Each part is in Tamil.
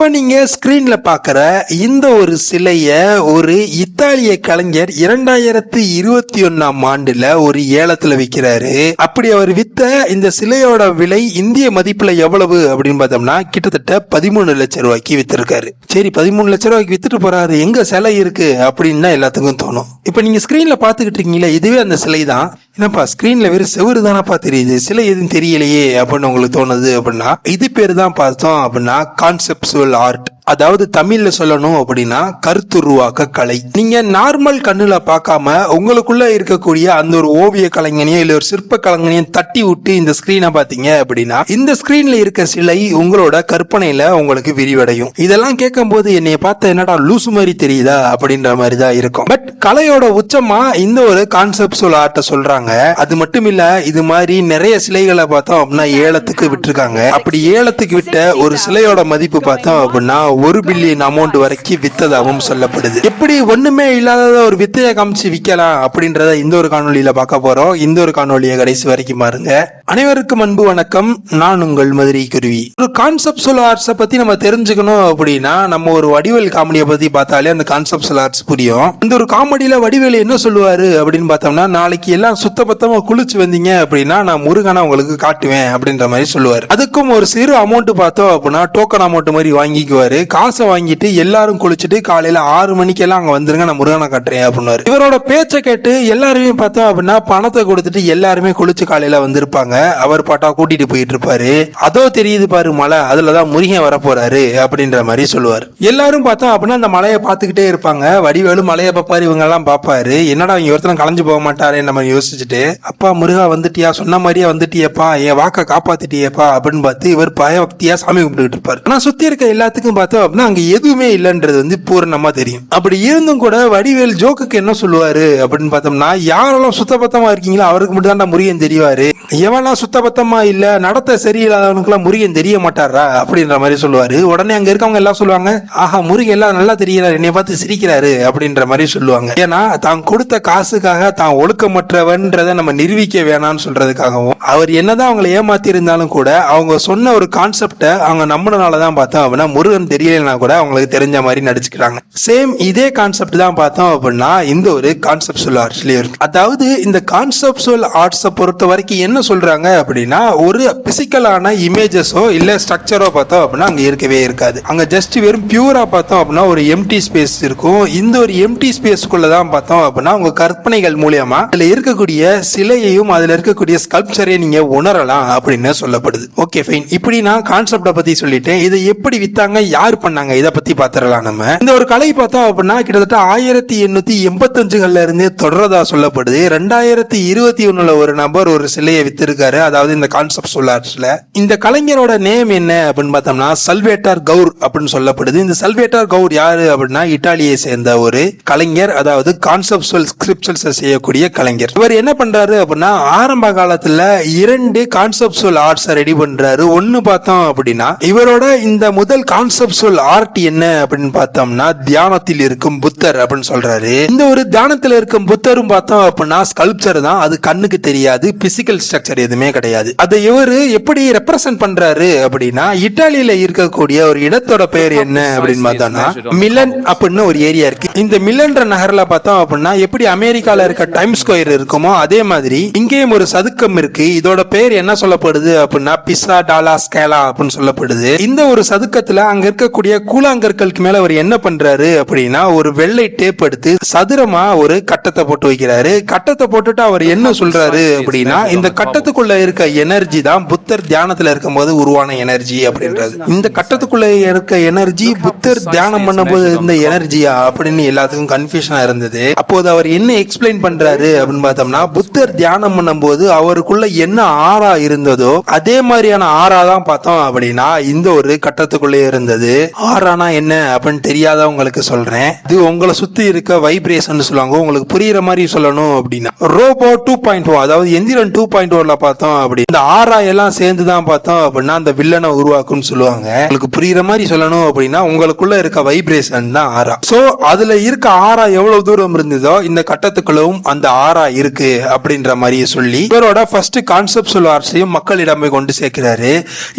இப்போ நீங்க ஸ்கிரீன்ல பாக்குற இந்த ஒரு சிலைய ஒரு இத்தாலிய கலைஞர் இரண்டாயிரத்தி இருபத்தி ஒன்னாம் ஆண்டுல ஒரு ஏலத்துல விக்கிறாரு. அப்படி அவர் வித்த இந்த சிலையோட விலை இந்திய மதிப்புல எவ்வளவு அப்படின்னு பார்த்தோம்னா கிட்டத்தட்ட பதிமூணு லட்சம் ரூபாய்க்கு வித்திருக்காரு. சரி பதிமூணு லட்சம் ரூபாய்க்கு வித்துட்டு போறாரு. எங்க சிலை இருக்கு அப்படின்னு தான் எல்லாத்துக்கும் தோணும். இப்ப நீங்க ஸ்கிரீன்ல பாத்துக்கிட்டு இருக்கீங்களா இதுவே அந்த சிலை தான் என்னப்பா ஸ்கிரீன்ல வெறும் செவரு தானப்பா தெரியுது? சிலை எதுவும் தெரியலையே அப்படின்னு உங்களுக்கு தோணுது அப்படின்னா இது பேர் தான் பார்த்தோம் அப்படின்னா கான்செப்சுவல் ஆர்ட் அதாவது தமிழ்ல சொல்லணும் அப்படின்னா கருத்துருவாக்க கலை. நீங்க நார்மல் கண்ணுல பார்க்காம உங்களுக்குள்ள இருக்கக்கூடிய அந்த ஒரு ஓவிய கலைஞனையும் இல்ல ஒரு சிற்ப கலைஞனையும் தட்டி விட்டு இந்த ஸ்கிரீனை பாத்தீங்க அப்படின்னா இந்த ஸ்கிரீன்ல இருக்க சிலை உங்களோட கற்பனையில உங்களுக்கு விரிவடையும். இதெல்லாம் கேட்கும் போது என்னைய பார்த்த என்னடா லூசு மாதிரி தெரியுதா அப்படின்ற மாதிரி தான் இருக்கும். பட் கலையோட உச்சமா இந்த ஒரு கான்செப்ட் ஆர்ட்டை சொல்றாங்க. அது மட்டும் இல்ல இது மாதிரி நிறைய சிலைகளை பார்த்தோம் அப்படின்னா ஏலத்துக்கு விட்டுருக்காங்க. அப்படி ஏலத்துக்கு விட்ட ஒரு சிலையோட மதிப்பு பார்த்தோம் அப்படின்னா ஒரு பில்லியன் அமௌண்ட் வரைக்கும் வித்ததாகவும் சொல்லப்படுது. எப்படி ஒண்ணுமே இல்லாத ஒரு வித்தையை காமிச்சு விற்கலாம் அப்படின்றத இந்த ஒரு காணொலியில பார்க்க போறோம். இந்த ஒரு காணொலியை கடைசி வரைக்கும் பாருங்க. அனைவருக்கும் அன்பு வணக்கம். நான் உங்கள் மதுரை குருவி. ஒரு கான்செப்சுவல் ஆர்ட்ஸை பத்தி நம்ம தெரிஞ்சுக்கணும் அப்படின்னா நம்ம ஒரு வடிவேல் காமெடியை பத்தி பார்த்தாலே அந்த கான்செப்சுவல் ஆர்ட்ஸ் புரியும். இந்த ஒரு காமெடியில வடிவேல் என்ன சொல்லுவாரு அப்படின்னு பார்த்தோம்னா நாளைக்கு எல்லாம் சுத்தபத்தமா குளிச்சு வந்தீங்க அப்படின்னா நான் முருகனை உங்களுக்கு காட்டுவேன் அப்படின்ற மாதிரி சொல்லுவார். அதுக்கும் ஒரு சிறு அமௌண்ட் பார்த்தோம் அப்படின்னா டோக்கன் அமௌண்ட் மாதிரி வாங்கிக்குவாரு. காசை வாங்கிட்டு எல்லாரும் குளிச்சுட்டு காலையில ஆறு மணிக்கெல்லாம் அங்க வந்துருங்க நான் முருகனை கட்டுறேன் அப்படின்னு இவரோட பேச்சை கேட்டு எல்லாருமே பார்த்தோம் அப்படின்னா பணத்தை கொடுத்துட்டு எல்லாருமே குளிச்சு காலையில வந்திருப்பாங்க. அவர் பாட்டா கூட்டிட்டு போயிட்டு இருப்பாரு. அதோ தெரியுது பாரு மலை அதுலதான் முருகன் வர போறாரு அப்படின்ற மாதிரி சொல்லுவார். எல்லாரும் பார்த்தோம் அப்படின்னா அந்த மலையை பார்த்துக்கிட்டே இருப்பாங்க. வடிவேலு மலையை பார்ப்பாரு இவங்க எல்லாம் பார்ப்பாரு. என்னடா இங்க ஒருத்தரும் கலைஞ்சு போக மாட்டாரே நம்ம யோசிச்சுட்டு. அப்பா முருகா வந்துட்டியா? சொன்ன மாதிரியே வந்துட்டியப்பா. என் வாக்க காப்பாத்திட்டியப்பா அப்படின்னு பார்த்து இவர் பயபக்தியா சாமி கும்பிட்டுக்கிட்டு இருப்பாரு. ஆனா சுத்தி இருக்க எல்லாத்துக்கும் பார்த்து பார்த்தோம் அப்படின்னா அங்க எதுவுமே இல்லைன்றது வந்து பூரணமா தெரியும். அப்படி இருந்தும் கூட வடிவேல் ஜோக்குக்கு என்ன சொல்லுவாரு அப்படின்னு பார்த்தோம்னா யாரெல்லாம் சுத்தபத்தமா இருக்கீங்களோ அவருக்கு மட்டும் தான் முருகன் தெரிவாரு. எவெல்லாம் சுத்தபத்தமா இல்ல நடத்த சரியில்லாதவனுக்குலாம் முருகன் தெரிய மாட்டாரா? அப்படின்ற மாதிரி சொல்லுவாரு. உடனே அங்க இருக்கவங்க எல்லாம் சொல்லுவாங்க ஆஹா முருகன் எல்லாம் நல்லா தெரியறாரு என்னை பார்த்து சிரிக்கிறாரு. அப்படின்ற மாதிரி சொல்லுவாங்க. ஏன்னா தான் கொடுத்த காசுக்காக தான் ஒழுக்கமற்றவன்றதை நம்ம நிரூபிக்க வேணாம்னு சொல்றதுக்காகவும் அவர் என்னதான் அவங்களை ஏமாத்தி இருந்தாலும் கூட அவங்க சொன்ன ஒரு கான்செப்டை அவங்க நம்பினாலதான் பார்த்தோம் அப்படின்னா முருகன் தெரியலனா கூட அவங்களுக்கு தெரிஞ்ச மாதிரி நடிச்சுக்கிறாங்க. சேம் இதே கான்செப்ட் தான் பார்த்தோம் அப்படின்னா இந்த ஒரு கான்செப்டுவல் ஆர்ட்ஸ்லயும் இருக்கு. அதாவது இந்த கான்செப்டுவல் ஆர்ட்ஸை பொறுத்த வரைக்கும் என்ன சொல்றாங்க அப்படின்னா ஒரு பிசிக்கலான இமேஜஸோ இல்ல ஸ்ட்ரக்சரோ பார்த்தோம் அப்படின்னா அங்க இருக்கவே இருக்காது. அங்க ஜஸ்ட் வெறும் பியூரா பார்த்தோம் அப்படின்னா ஒரு எம்டி ஸ்பேஸ் இருக்கும். இந்த ஒரு எம்டி ஸ்பேஸ்க்குள்ள தான் பார்த்தோம் அப்படின்னா உங்க கற்பனைகள் மூலியமா அதுல இருக்கக்கூடிய சிலையையும் அதுல இருக்கக்கூடிய ஸ்கல்ப்சரையும் நீங்க உணரலாம் அப்படின்னு சொல்லப்படுது. ஓகே ஃபைன் இப்படி நான் கான்செப்டை பத்தி சொல்லிட்டேன். இதை எப்படி வித்தாங்க? யார் பண்ணாங்க? இதை பத்தி பாத்திரலாம் நம்ம. இந்த ஒரு கலை பார்த்தோம் அப்படின்னா கிட்டத்தட்ட ஆயிரத்தி எண்ணூத்தி எண்பத்தஞ்சுகள்ல இருந்தே தொடர்றதா சொல்லப்படுது. ரெண்டாயிரத்தி இருபத்தி ஒண்ணுல ஒரு நபர் ஒரு சிலையை வித்திருக்காரு. அதாவது இந்த கான்செப்ட் சொல்லார்ஸ்ல இந்த கலைஞரோட நேம் என்ன அப்படின்னு பார்த்தோம்னா சல்வேட்டார் கவுர் அப்படின்னு சொல்லப்படுது. இந்த சல்வேட்டார் கவுர் யாரு அப்படின்னா இட்டாலியை சேர்ந்த ஒரு கலைஞர் அதாவது கான்செப்ட் ஸ்கிரிப்சல்ஸ் செய்யக்கூடிய கலைஞர். இவர் என்ன பண்றாரு அப்படின்னா ஆரம்ப காலத்துல இரண்டு கான்செப்ட் ஆர்ட்ஸ் ரெடி பண்றாரு. ஒன்னு பார்த்தோம் அப்படின்னா இவரோட இந்த முதல் கான்செப்ட் கான்செப்சுவல் ஆர்ட் என்ன அப்படின்னு பார்த்தோம்னா தியானத்தில் இருக்கும் புத்தர் அப்படின்னு சொல்றாரு. இந்த ஒரு தியானத்தில் இருக்கும் புத்தரும் பார்த்தோம் அப்படின்னா ஸ்கல்ப்சர் தான். அது கண்ணுக்கு தெரியாது பிசிக்கல் ஸ்ட்ரக்சர் எதுவுமே கிடையாது. அதை இவரு எப்படி ரெப்ரசென்ட் பண்றாரு அப்படின்னா இட்டாலியில இருக்கக்கூடிய ஒரு இடத்தோட பெயர் என்ன அப்படின்னு பார்த்தோம்னா மிலன் அப்படின்னு ஒரு ஏரியா இருக்கு. இந்த மிலன்ற நகர்ல பார்த்தோம் அப்படின்னா எப்படி அமெரிக்கால இருக்க டைம் ஸ்கொயர் இருக்குமோ அதே மாதிரி இங்கேயும் ஒரு சதுக்கம் இருக்கு. இதோட பெயர் என்ன சொல்லப்படுது அப்படின்னா பிசா டாலா ஸ்கேலா அப்படின்னு சொல்லப்படுது. இந்த ஒரு சதுக்கத்துல அங்க இருக்க இருக்கக்கூடிய கூழாங்கற்களுக்கு மேல அவர் என்ன பண்றாரு அப்படின்னா ஒரு வெள்ளை டேப் எடுத்து சதுரமா ஒரு கட்டத்தை போட்டு வைக்கிறாரு. கட்டத்தை போட்டுட்டு அவர் என்ன சொல்றாரு அப்படின்னா இந்த கட்டத்துக்குள்ள இருக்க எனர்ஜி தான் புத்தர் தியானத்துல இருக்கும் போது உருவான எனர்ஜி அப்படின்றது. இந்த கட்டத்துக்குள்ள இருக்க எனர்ஜி புத்தர் தியானம் பண்ணும்போது இருந்த எனர்ஜியா அப்படின்னு எல்லாத்துக்கும் கன்ஃபியூஷனா இருந்தது. அப்போது அவர் என்ன எக்ஸ்பிளைன் பண்றாரு அப்படின்னு பார்த்தோம்னா புத்தர் தியானம் பண்ணும்போது அவருக்குள்ள என்ன ஆறா இருந்ததோ அதே மாதிரியான ஆறா தான் பார்த்தோம் அப்படின்னா இந்த ஒரு கட்டத்துக்குள்ளே இருந்தது. ஆறானா என்ன அப்படின்னு தெரியாதவங்களுக்கு சொல்றேன். இது உங்களை சுத்தி இருக்க வைப்ரேஷன் சொல்லுவாங்க. உங்களுக்கு புரியுற மாதிரி சொல்லணும் அப்படின்னா. ரோபோ டூ பாயிண்ட் ஓ அதாவது எந்திரன் டூ பாயிண்ட் ஓல பார்த்தோம் அப்படி. இந்த ஆறா எல்லாம் சேர்ந்து தான் பார்த்தோம் அப்படின்னா அந்த வில்லனை உருவாக்கும்னு சொல்லுவாங்க. உங்களுக்கு புரியுற மாதிரி சொல்லணும் அப்படின்னா உங்களுக்குள்ள இருக்க வைப்ரேஷன் தான் ஆறா. சோ அதுல இருக்க ஆறா எவ்வளவு தூரம் இருந்ததோ இந்த கட்டத்துக்குள்ளவும் அந்த ஆறா இருக்கு அப்படின்ற மாதிரியே சொல்லி இவரோட ஃபர்ஸ்ட் கான்செப்ட் ஆர்ட்ஸையும் மக்களிடம் போய் கொண்டு சேர்க்கிறாரு.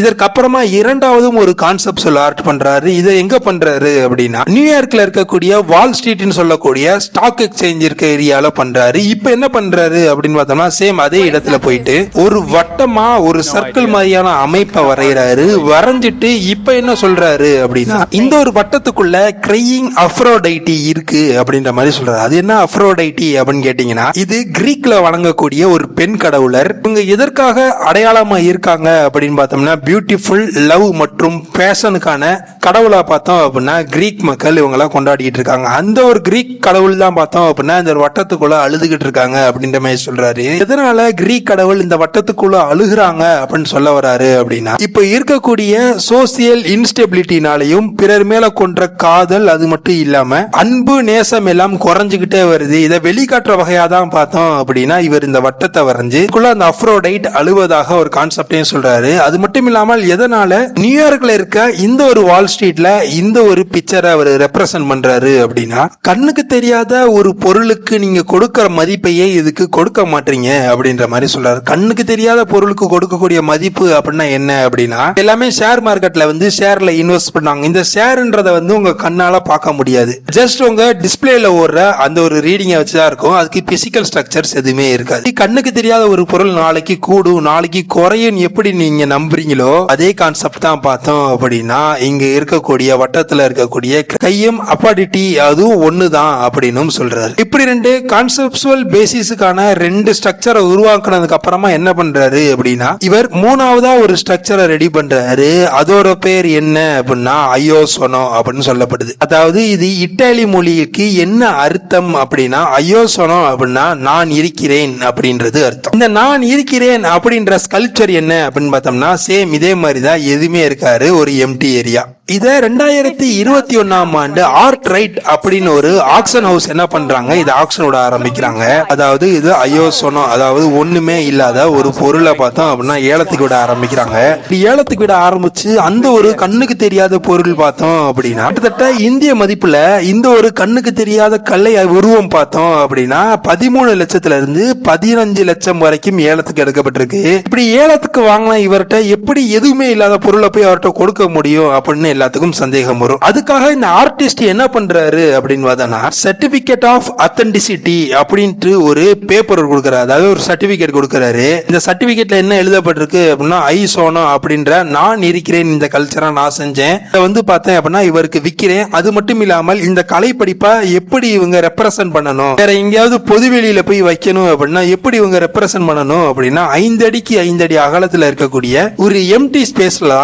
இதற்கப்புறமா இரண்டாவதும் ஒரு கான்செப்ட் ஆர்ட் பண்ற வராரு இதை எங்க பண்றாரு அப்படின்னா நியூயார்க்ல இருக்கக்கூடிய வால் ஸ்ட்ரீட்னு சொல்லக்கூடிய ஸ்டாக் எக்ஸ்சேஞ்ச் இருக்க ஏரியால பண்றாரு. இப்ப என்ன பண்றாரு அப்படின்னு பார்த்தோம்னா சேம் அதே இடத்துல போயிட்டு ஒரு வட்டமா ஒரு சர்க்கிள் மாதிரியான அமைப்பை வரைகிறாரு வரைஞ்சிட்டு இப்ப என்ன சொல்றாரு அப்படின்னா இந்த ஒரு வட்டத்துக்குள்ள கிரையிங் அஃப்ரோடைட்டி இருக்கு அப்படின்ற மாதிரி சொல்றாரு. அது என்ன அஃப்ரோடைட்டி அப்படின்னு கேட்டீங்கன்னா இது கிரீக்ல வணங்கக்கூடிய ஒரு பெண் கடவுளர். இவங்க எதற்காக அடையாளமா இருக்காங்க அப்படின்னு பார்த்தோம்னா பியூட்டிஃபுல் லவ் மற்றும் பேஷனுக்கான கடவுளாக பார்த்தோம் அப்படின்னா கிரீக் மக்கள் இவங்களாம் எல்லாம் கொண்டாடிட்டு இருக்காங்க. அந்த ஒரு கிரீக் கடவுள் தான் பார்த்தோம் அப்படின்னா இந்த ஒரு வட்டத்துக்குள்ள அழுதுகிட்டு இருக்காங்க அப்படின்ற மாதிரி சொல்றாரு. எதனால கிரீக் கடவுள் இந்த வட்டத்துக்குள்ள அழுகுறாங்க அப்படின்னு சொல்ல வராரு அப்படின்னா இப்ப இருக்கக்கூடிய சோசியல் இன்ஸ்டெபிலிட்டினாலையும் பிறர் மேல கொன்ற காதல் அது மட்டும் இல்லாம அன்பு நேசம் எல்லாம் குறைஞ்சுகிட்டே வருது. இதை வெளிக்காட்டுற வகையா தான் பார்த்தோம் அப்படின்னா இவர் இந்த வட்டத்தை வரைஞ்சு அந்த அப்ரோடைட் அழுவதாக ஒரு கான்செப்டையும் சொல்றாரு. அது மட்டும் இல்லாமல் எதனால நியூயார்க்ல இருக்க இந்த ஒரு வால் ஸ்ட்ரீட்ல இந்த ஒரு பிக்சரை அவர் ரெப்ரசன்ட் பண்றாரு அப்படின்னா கண்ணுக்கு தெரியாத ஒரு பொருளுக்கு நீங்க கொடுக்கிற மதிப்பையே இதுக்கு கொடுக்க மாட்டீங்க அப்படின்ற மாதிரி சொல்றாரு. கண்ணுக்கு தெரியாத பொருளுக்கு கொடுக்கக்கூடிய மதிப்பு அப்படின்னா என்ன அப்படின்னா எல்லாமே ஷேர் மார்க்கெட்ல வந்து ஷேர்ல இன்வெஸ்ட் பண்ணாங்க. இந்த ஷேர்ன்றதை வந்து உங்க கண்ணால பார்க்க முடியாது. ஜஸ்ட் உங்க டிஸ்பிளேல ஓடுற அந்த ஒரு ரீடிங்கை வச்சுதான் இருக்கும். அதுக்கு பிசிக்கல் ஸ்ட்ரக்சர்ஸ் எதுவுமே இருக்காது. கண்ணுக்கு தெரியாத ஒரு பொருள் நாளைக்கு கூடும் நாளைக்கு குறையும் எப்படி நீங்க நம்புறீங்களோ அதே கான்செப்ட் தான் பார்த்தோம் அப்படின்னா இங்க இருக்கக்கூடிய வட்டத்துல இருக்கக்கூடிய கையும் அப்பாடிட்டி அதுவும் ஒண்ணுதான் அப்படின்னும் சொல்றாரு. இப்படி ரெண்டு கான்செப்சுவல் பேசிஸுக்கான ரெண்டு ஸ்ட்ரக்சரை உருவாக்குனதுக்கு அப்புறமா என்ன பண்றாரு அப்படின்னா இவர் மூணாவதா ஒரு ஸ்ட்ரக்சரை ரெடி பண்றாரு. அதோட பேர் என்ன அப்படின்னா ஐயோசோனோ அப்படின்னு சொல்லப்படுது. அதாவது இது இட்டாலி மொழிக்கு என்ன அர்த்தம் அப்படின்னா ஐயோசோனோ அப்படின்னா நான் இருக்கிறேன் அப்படின்றது அர்த்தம். இந்த நான் இருக்கிறேன் அப்படின்ற ஸ்கல்ச்சர் என்ன அப்படின்னு பார்த்தோம்னா சேம் இதே மாதிரி தான் எதுவுமே இருக்காரு ஒரு எம்டி ஏரியா இதை ரெண்டாயிரத்தி இருபத்தி ஒன்னாம் ஆண்டு ஆர்ட் ரைட் அப்படின்னு ஒரு ஆக்ஷன் ஹவுஸ் என்ன பண்றாங்க? இது ஆக்ஷனோட விட ஆரம்பிக்கிறாங்க. அதாவது இது அயோசோனோ அதாவது ஒண்ணுமே இல்லாத ஒரு பொருளை பார்த்தோம் அப்படின்னா ஏலத்துக்கு விட ஆரம்பிக்கிறாங்க. இப்படி ஏலத்துக்கு விட ஆரம்பிச்சு அந்த ஒரு கண்ணுக்கு தெரியாத பொருள் பார்த்தோம் அப்படின்னா கிட்டத்தட்ட இந்திய மதிப்புல இந்த ஒரு கண்ணுக்கு தெரியாத கல்லை உருவம் பார்த்தோம் அப்படின்னா பதிமூணு லட்சத்துல இருந்து பதினஞ்சு லட்சம் வரைக்கும் ஏலத்துக்கு எடுக்கப்பட்டிருக்கு. இப்படி ஏலத்துக்கு வாங்கின இவர்கிட்ட எப்படி எதுவுமே இல்லாத பொருளை போய் அவர்கிட்ட கொடுக்க முடியும் அப்படின்னு எல்லாத்துக்கும் சந்தேகம் வரும். அதுக்காக இந்த ஆர்டிஸ்ட் என்ன பண்றாரு அப்படின்னு பார்த்தோம்னா சர்டிபிகேட் ஆஃப் அத்தன்டிசிட்டி அப்படின்ட்டு ஒரு பேப்பர் கொடுக்குறாரு. அதாவது ஒரு சர்டிபிகேட் கொடுக்குறாரு. இந்த சர்டிபிகேட்ல என்ன எழுதப்பட்டிருக்கு அப்படின்னா ஐ சோனோ அப்படின்ற நான் இருக்கிறேன் இந்த கல்ச்சரா நான் செஞ்சேன். இதை வந்து பார்த்தேன் அப்படின்னா இவருக்கு விக்கிறேன். அது மட்டும் இல்லாமல் இந்த கலை படிப்பை எப்படி இவங்க ரெப்ரசன்ட் பண்ணணும்? வேற எங்கேயாவது பொதுவெளியில போய் வைக்கணும் அப்படின்னா எப்படி இவங்க ரெப்ரசன்ட் பண்ணணும் அப்படின்னா ஐந்து அடிக்கு ஐந்து அடி அகலத்துல இருக்கக்கூடிய ஒரு எம்டி ஸ்பேஸ்ல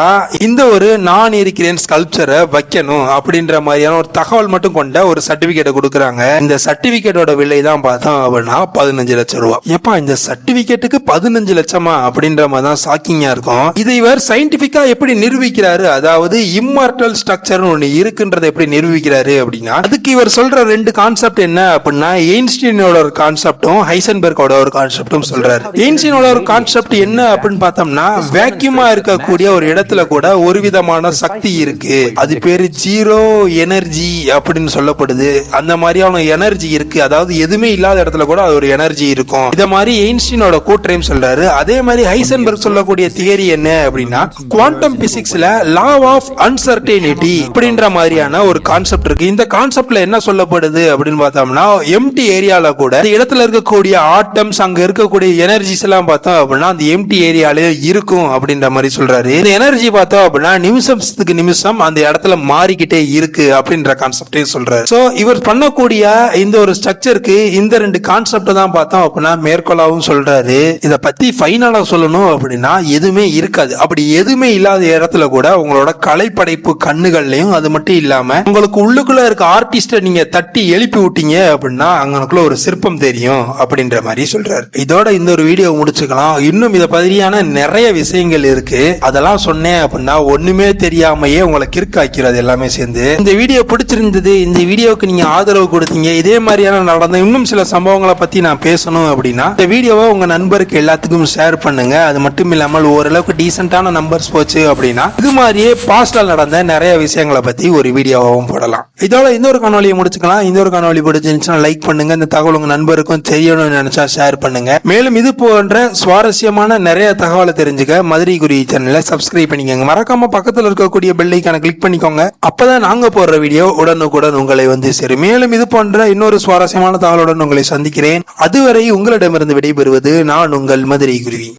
இந்த ஒரு நான் இருக்கிறேன் ஸ்கல்ப்சரை வைக்கணும் அப்படின்ற மாதிரியான ஒரு தகவல் மட்டும் கொண்ட ஒரு சர்டிபிகேட்டை கொடுக்குறாங்க. இந்த சர்டிபிகேட்டோட விலை தான் பார்த்தோம் அப்படின்னா பதினஞ்சு லட்சம் ரூபாய் எப்பா இந்த சர்டிபிகேட்டுக்கு பதினஞ்சு லட்சமா அப்படின்ற மாதிரி தான் ஷாக்கிங்கா இருக்கும். இதை இவர் சயின்டிபிக்கா எப்படி நிரூபிக்கிறாரு? அதாவது இம்மார்டல் ஸ்ட்ரக்சர் ஒன்று இருக்குன்றதை எப்படி நிரூபிக்கிறாரு அப்படின்னா அதுக்கு இவர் சொல்ற ரெண்டு கான்செப்ட் என்ன அப்படின்னா எயின்ஸ்டீனோட ஒரு கான்செப்டும் ஹைசன்பர்கோட ஒரு கான்செப்டும் சொல்றாரு. எயின்ஸ்டீனோட ஒரு கான்செப்ட் என்ன அப்படின்னு பார்த்தோம்னா வேக்யூமா இருக்கக்கூடிய ஒரு இடத்துல கூட ஒரு விதமான சக்தி இருக்கு. அது பேரு ஜீரோ எனர்ஜி அப்படின்னு சொல்லப்படுது. அந்த மாதிரியான எனர்ஜி இருக்கு. அதாவது எதுவுமே இல்லாத இடத்துல கூட அது ஒரு எனர்ஜி இருக்கும். இத மாதிரி எயின்ஸ்டீனோட கூட்டரையும் சொல்றாரு. அதே மாதிரி ஹைசன்பர்க் சொல்லக்கூடிய தியரி என்ன அப்படின்னா குவாண்டம் பிசிக்ஸ்ல லா ஆஃப் அன்சர்டனிட்டி அப்படின்ற மாதிரியான ஒரு கான்செப்ட் இருக்கு. இந்த கான்செப்ட்ல என்ன சொல்லப்படுது அப்படின்னு பார்த்தோம்னா எம்டி ஏரியால கூட இடத்துல இருக்கக்கூடிய ஆட்டம்ஸ் அங்க இருக்கக்கூடிய எனர்ஜிஸ் எல்லாம் பார்த்தோம் அப்படின்னா அந்த எம்டி ஏரியாலே இருக்கும் அப்படின்ற மாதிரி சொல்றாரு. இந்த எனர்ஜி பார்த்தோம் அப்படின்னா நிமிஷத்துக்கு நிமிஷம் அந்த இடத்துல மாறிக்கிட்டே இருக்கு அப்படின்ற கான்செப்டையும் சொல்றாரு. சோ இவர் பண்ணக்கூடிய இந்த ஒரு ஸ்ட்ரக்சருக்கு இந்த ரெண்டு கான்செப்ட் தான் பார்த்தோம் அப்படின்னா மேற்கோளாவும் சொல்றாரு. இதை பத்தி ஃபைனலா சொல்லணும் அப்படின்னா எதுவுமே இருக்காது. அப்படி எதுவுமே இல்லாத இடத்துல கூட உங்களோட கலைப்படைப்பு கண்ணுகள்லயும் அது மட்டும் இல்லாம உங்களுக்கு உள்ளுக்குள்ள இருக்க ஆர்டிஸ்ட நீங்க தட்டி எழுப்பி விட்டீங்க அப்படின்னா அங்கனக்குள்ள ஒரு சிற்பம் தெரியும் அப்படின்ற மாதிரி சொல்றாரு. இதோட இந்த ஒரு வீடியோ முடிச்சுக்கலாம். இன்னும் இதை மாதிரியான நிறைய விஷயங்கள் இருக்கு. அதெல்லாம் சொன்னேன் அப்படின்னா ஒண்ணுமே தெரியாமையே உங்களை கிறுக்காக்கிறது எல்லாமே சேர்ந்து. இந்த வீடியோ பிடிச்சிருந்தது இந்த வீடியோவுக்கு நீங்க ஆதரவு கொடுத்தீங்க இதே மாதிரியான நடந்த இன்னும் சில சம்பவங்களை பத்தி நான் பேசணும் அப்படின்னா இந்த வீடியோவை உங்க நண்பருக்கு எல்லாத்துக்கும் ஷேர் பண்ணுங்க. அது மட்டும் இல்லாமல் ஓரளவுக்கு டீசென்டான நம்பர்ஸ் போச்சு அப்படின்னா இது மாதிரியே பாஸ்ட்ல நடந்த நிறைய விஷயங்களை பத்தி ஒரு வீடியோவாகவும் போடலாம். இதோட இன்னொரு காணொலியை முடிச்சுக்கலாம். இன்னொரு காணொலி பிடிச்சிருந்துச்சுன்னா லைக் பண்ணுங்க. இந்த தகவல் உங்க நண்பருக்கும் தெரியணும்னு நினைச்சா ஷேர் பண்ணுங்க. மேலும் இது போன்ற சுவாரஸ்யமான நிறைய தகவலை தெரிஞ்சுக்க மதுரை குறி சேனலை சப்ஸ்கிரைப் பண்ணிக்கோங்க. மறக்காம பக்கத்தில் இருக்கக்கூடிய பெல் பெல் ஐக்கான கிளிக் பண்ணிக்கோங்க. அப்பதான் நாங்க போடுற வீடியோ உடனுக்குடன் உங்களை வந்து சேரும். மேலும் இது போன்ற இன்னொரு சுவாரஸ்யமான தகவலுடன் உங்களை சந்திக்கிறேன். அதுவரை உங்களிடமிருந்து விடைபெறுவது நான் உங்கள் மதுரை குருவி.